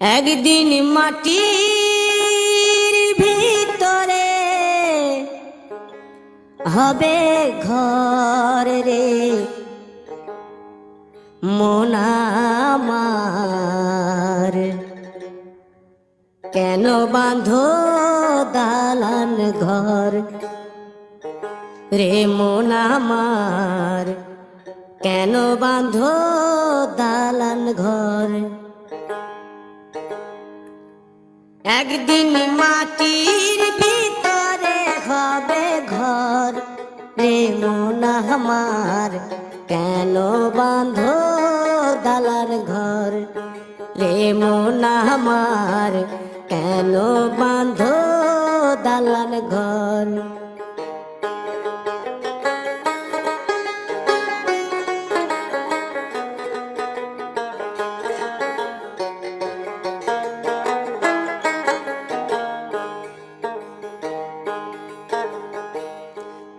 একদিন মাটির ভিতরে হবে ঘর রে। মোনামার কেন বাঁধো দালান ঘর? রে মোনামার কেন বাঁধো দালান ঘর? একদিন মাটির ভিতরে হবে ঘর। রে মন আমার, কেন বাঁধ দালার ঘর? রে মন আমার, কেন বাঁধ দালার ঘর?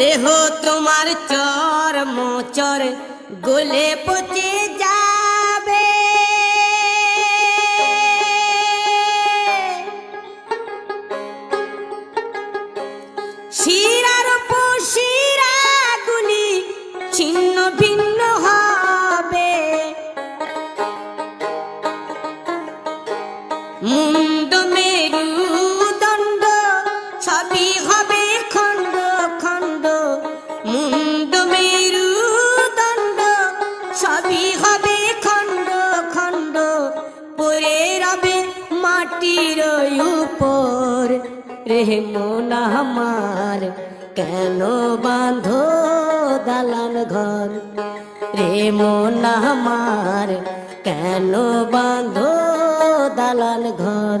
দেহ তোমার চর মোচর গলে পচে যাবে। শিরার শিরা গুলি ছিন্ন ভিন্ন হবে। মুন্ড মেরু দণ্ড সবই হবে মাটির উপর, রে মন আমার, কেন বাঁধো দালান ঘর? রে মন আমার, কেন বাঁধো দালান ঘর?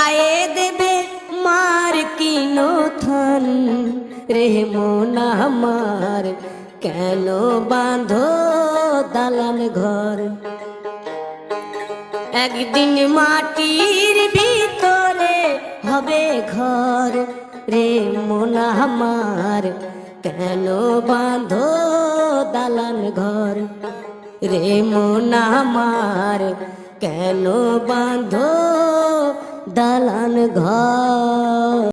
গায়ে দেবে মার কিনো থন রে মন আমার, কেন বাঁধো দালান ঘর? একদিন মাটির ভিতরে হবে ঘর। রে মন আমার, কেন বাঁধো দালান ঘর? রে মন আমার, কেন বাঁধো দালান ঘর।